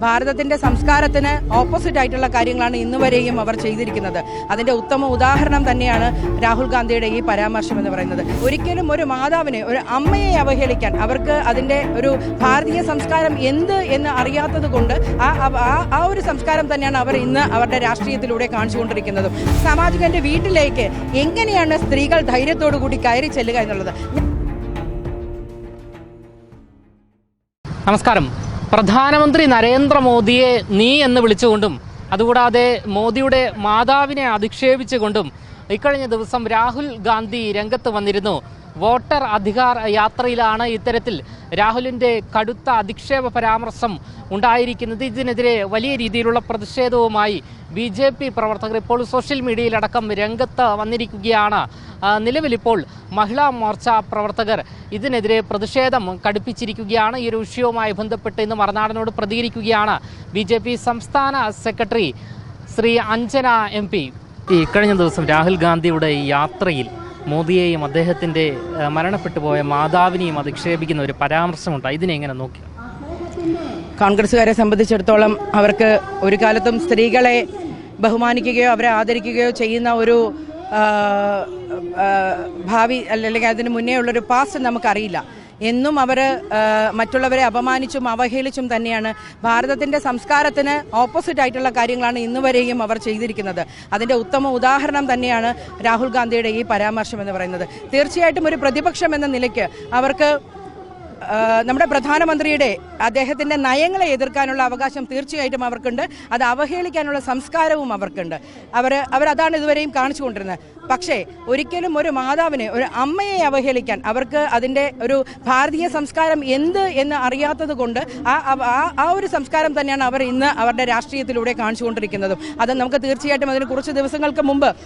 ഭാരതത്തിന്റെ സംസ്കാരത്തിന് ഓപ്പോസിറ്റ് ആയിട്ടുള്ള കാര്യങ്ങളാണ് ഇന്ന് വരെയും അവർ ചെയ്തിരിക്കുന്നത്. അതിന്റെ ഉത്തമ ഉദാഹരണം തന്നെയാണ് രാഹുൽ ഗാന്ധിയുടെ ഈ പരാമർശം എന്ന് പറയുന്നത്. ഒരിക്കലും ഒരു മാതാവിനെ ഒരു അമ്മയെ അവഹേളിക്കാൻ അവർക്ക് അതിന്റെ ഒരു ഭാരതീയ സംസ്കാരം എന്ത് എന്ന് അറിയാത്തത് കൊണ്ട് ആ ആ- ആ ഒരു സംസ്കാരം തന്നെയാണ് അവർ ഇന്ന് അവരുടെ രാഷ്ട്രീയത്തിലൂടെ കാണിച്ചുകൊണ്ടിരിക്കുന്നതും. സാമാജികന്റെ വീട്ടിലേക്ക് എങ്ങനെയാണ് സ്ത്രീകൾ ധൈര്യത്തോടു കൂടി കയറി ചെല്ലുക എന്നുള്ളത്? നമസ്കാരം. പ്രധാനമന്ത്രി നരേന്ദ്രമോദിയെ നീ എന്ന് വിളിച്ചുകൊണ്ടും അതുകൂടാതെ മോദിയുടെ മാതാവിനെ അധിക്ഷേപിച്ചുകൊണ്ടും ഇക്കഴിഞ്ഞ ദിവസം രാഹുൽ ഗാന്ധി രംഗത്ത് വന്നിരുന്നു. വോട്ടർ അധികാർ യാത്രയിലാണ് ഇത്തരത്തിൽ രാഹുലിന്റെ കടുത്ത അധിക്ഷേപ പരാമർശം ഉണ്ടായിരിക്കുന്നത്. ഇതിനെതിരെ വലിയ രീതിയിലുള്ള പ്രതിഷേധവുമായി ബി ജെ പി പ്രവർത്തകർ ഇപ്പോൾ സോഷ്യൽ മീഡിയയിലടക്കം രംഗത്ത് വന്നിരിക്കുകയാണ്. നിലവിലിപ്പോൾ മഹിളാ മോർച്ച പ്രവർത്തകർ ഇതിനെതിരെ പ്രതിഷേധം കടുപ്പിച്ചിരിക്കുകയാണ്. ഈ ഒരു വിഷയവുമായി ബന്ധപ്പെട്ട് ഇന്ന് മറുനാടനോട് പ്രതികരിക്കുകയാണ് ബി ജെ പി സംസ്ഥാന secretary Shri Anjana M P. ഈ കഴിഞ്ഞ ദിവസം രാഹുൽ ഗാന്ധിയുടെ യാത്രയിൽ മോദിയെയും അദ്ദേഹത്തിന്റെ മരണപ്പെട്ടു പോയ മാതാവിനെയും അധിക്ഷേപിക്കുന്ന ഒരു പരാമർശമുണ്ട്. ഇതിനെ എങ്ങനെ നോക്കി? കോൺഗ്രസ്സുകാരെ സംബന്ധിച്ചിടത്തോളം അവർക്ക് ഒരു കാലത്തും സ്ത്രീകളെ ബഹുമാനിക്കുകയോ അവരെ ആദരിക്കുകയോ ചെയ്യുന്ന ഒരു ഭാവി അല്ലെങ്കിൽ അതിന് മുന്നേ ഉള്ളൊരു പാസ്റ്റ് നമുക്കറിയില്ല. എന്നും അവർ മറ്റുള്ളവരെ അപമാനിച്ചും അവഹേളിച്ചും തന്നെയാണ് ഭാരതത്തിന്റെ സംസ്കാരത്തിന് ഓപ്പോസിറ്റ് ആയിട്ടുള്ള കാര്യങ്ങളാണ് ഇന്ന് വരെയും അവർ ചെയ്തിരിക്കുന്നത്. അതിന്റെ ഉത്തമ ഉദാഹരണം തന്നെയാണ് രാഹുൽ ഗാന്ധിയുടെ ഈ പരാമർശം എന്ന് പറയുന്നത്. തീർച്ചയായിട്ടും ഒരു പ്രതിപക്ഷം എന്ന നിലയ്ക്ക് അവർക്ക് നമ്മുടെ പ്രധാനമന്ത്രിയുടെ അദ്ദേഹത്തിന്റെ നയങ്ങളെ എതിർക്കാനുള്ള അവകാശം തീർച്ചയായിട്ടും അവർക്കുണ്ട്. അത് അവഹേളിക്കാനുള്ള സംസ്കാരവും അവർക്കുണ്ട്. അവർ അവരതാണ് ഇതുവരെയും കാണിച്ചുകൊണ്ടിരുന്നത്. പക്ഷേ ഒരിക്കലും ഒരു മാതാവിനെ ഒരു അമ്മയെ അവഹേളിക്കാൻ അവർക്ക് അതിന്റെ ഒരു ഭാരതീയ സംസ്കാരം എന്ത് എന്ന് അറിയാത്തത് കൊണ്ട് ആ ആ- ഒരു സംസ്കാരം തന്നെയാണ് അവർ ഇന്ന് അവരുടെ രാഷ്ട്രീയത്തിലൂടെ കാണിച്ചുകൊണ്ടിരിക്കുന്നതും. അത് നമുക്ക് തീർച്ചയായിട്ടും അതിന് കുറച്ച് ദിവസങ്ങൾക്ക് മുമ്പ്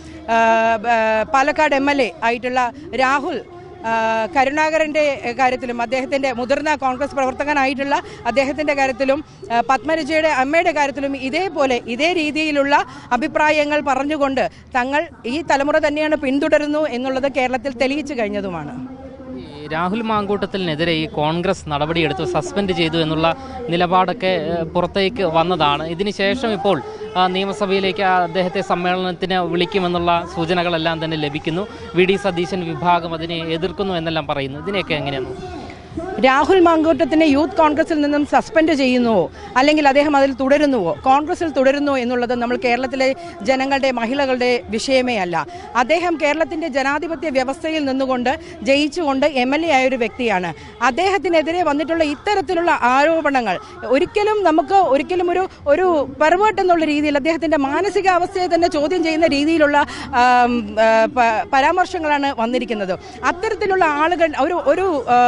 പാലക്കാട് എ ആയിട്ടുള്ള രാഹുൽ ആ, കരുണാകരന്റെ കാര്യത്തിലും അദ്ദേഹത്തിന്റെ മുതിർന്ന കോൺഗ്രസ് പ്രവർത്തകനായിട്ടുള്ള അദ്ദേഹത്തിന്റെ കാര്യത്തിലും പത്മരജയുടെ അമ്മയുടെ കാര്യത്തിലും ഇതേപോലെ ഇതേ രീതിയിലുള്ള അഭിപ്രായങ്ങൾ പറഞ്ഞുകൊണ്ട് തങ്ങൾ ഈ തലമുറ തന്നെയാണ് പിന്തുടരുന്നു എന്നുള്ളത് കേരളത്തിൽ തെളിയിച്ചു കഴിഞ്ഞതുമാണ്. രാഹുൽ മാങ്കൂട്ടത്തിനെതിരെ ഈ കോൺഗ്രസ് നടപടിയെടുത്തു സസ്പെൻഡ് ചെയ്തു എന്നുള്ള നിലപാടൊക്കെ പുറത്തേക്ക് വന്നതാണ്. ഇതിനുശേഷം ഇപ്പോൾ നിയമസഭയിലേക്ക് അദ്ദേഹത്തെ സമ്മേളനത്തിന് വിളിക്കുമെന്നുള്ള സൂചനകളെല്ലാം തന്നെ ലഭിക്കുന്നു. വി. ഡി. സതീശൻ വിഭാഗം അതിനെ എതിർക്കുന്നു എന്നെല്ലാം പറയുന്നു. ഇതിനെയൊക്കെ എങ്ങനെയാണ്? രാഹുൽ മാങ്കൂട്ടത്തിനെ യൂത്ത് കോൺഗ്രസിൽ നിന്നും സസ്പെൻഡ് ചെയ്യുന്നുവോ? അല്ലെങ്കിൽ അദ്ദേഹം അതിൽ തുടരുന്നുവോ? കോൺഗ്രസിൽ തുടരുന്നു എന്നുള്ളത് നമ്മൾ കേരളത്തിലെ ജനങ്ങളുടെ മഹിളകളുടെ വിഷയമേ അല്ല. അദ്ദേഹം കേരളത്തിന്റെ ജനാധിപത്യ വ്യവസ്ഥയിൽ നിന്നുകൊണ്ട് ജയിച്ചുകൊണ്ട് എം എൽ എ ആയ ഒരു വ്യക്തിയാണ്. അദ്ദേഹത്തിനെതിരെ വന്നിട്ടുള്ള ഇത്തരത്തിലുള്ള ആരോപണങ്ങൾ ഒരിക്കലും നമുക്ക് ഒരിക്കലും ഒരു ഒരു പെർവേർട്ട് എന്നുള്ള രീതിയിൽ അദ്ദേഹത്തിന്റെ മാനസികാവസ്ഥയെ തന്നെ ചോദ്യം ചെയ്യുന്ന രീതിയിലുള്ള പരാമർശങ്ങളാണ് വന്നിരിക്കുന്നത്. അത്തരത്തിലുള്ള ആളുകൾ ഒരു ഒരു ആ,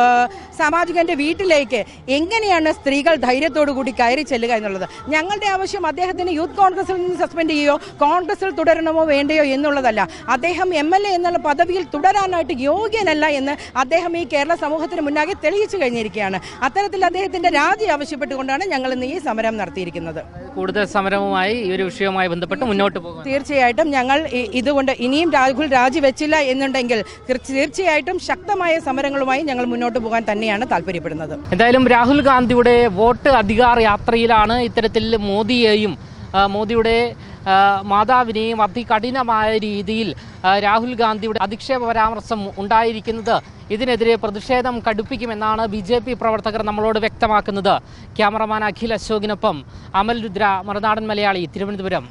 സാമാജികന്റെ വീട്ടിലേക്ക് എങ്ങനെയാണ് സ്ത്രീകൾ ധൈര്യത്തോടു കൂടി കയറി ചെല്ലുക എന്നുള്ളത്? ഞങ്ങളുടെ ആവശ്യം അദ്ദേഹത്തിന് യൂത്ത് കോൺഗ്രസിൽ നിന്ന് സസ്പെൻഡ് ചെയ്യുകയോ കോൺഗ്രസിൽ തുടരണമോ വേണ്ടയോ എന്നുള്ളതല്ല. അദ്ദേഹം എം എൽ എ എന്നുള്ള പദവിയിൽ തുടരാനായിട്ട് യോഗ്യനല്ല എന്ന് അദ്ദേഹം ഈ കേരള സമൂഹത്തിന് മുന്നാകെ തെളിയിച്ചു കഴിഞ്ഞിരിക്കുകയാണ്. അത്തരത്തിൽ അദ്ദേഹത്തിന്റെ രാജി ആവശ്യപ്പെട്ടുകൊണ്ടാണ് ഞങ്ങൾ ഇന്ന് ഈ സമരം നടത്തിയിരിക്കുന്നത്. കൂടുതൽ സമരവുമായി ഈ ഒരു വിഷയവുമായി ബന്ധപ്പെട്ട് മുന്നോട്ട് പോകും തീർച്ചയായിട്ടും ഞങ്ങൾ ഇതുകൊണ്ട് ഇനിയും രാഹുൽ രാജിവെച്ചില്ല എന്നുണ്ടെങ്കിൽ തീർച്ചയായിട്ടും ശക്തമായ സമരങ്ങളുമായി ഞങ്ങൾ മുന്നോട്ട് പോകാൻ തന്നെയാണ് താല്പര്യപ്പെടുന്നത്. എന്തായാലും രാഹുൽ ഗാന്ധിയുടെ വോട്ട് അധികാർ യാത്രയിലാണ് ഇത്തരത്തിൽ മോദിയെയും മോദിയുടെ മാതാവിനെയും അതികഠിനമായ രീതിയിൽ രാഹുൽ ഗാന്ധിയുടെ അധിക്ഷേപ പരാമർശം ഉണ്ടായിരിക്കുന്നത് ഇതിനെതിരെ പ്രതിഷേധം കടുപ്പിക്കുമെന്നാണ് ബി ജെ പി പ്രവർത്തകർ നമ്മളോട് വ്യക്തമാക്കുന്നത്. ക്യാമറമാൻ അഖിൽ അശോകിനൊപ്പം അമൽ രുദ്ര മറുനാടൻ മലയാളി തിരുവനന്തപുരം.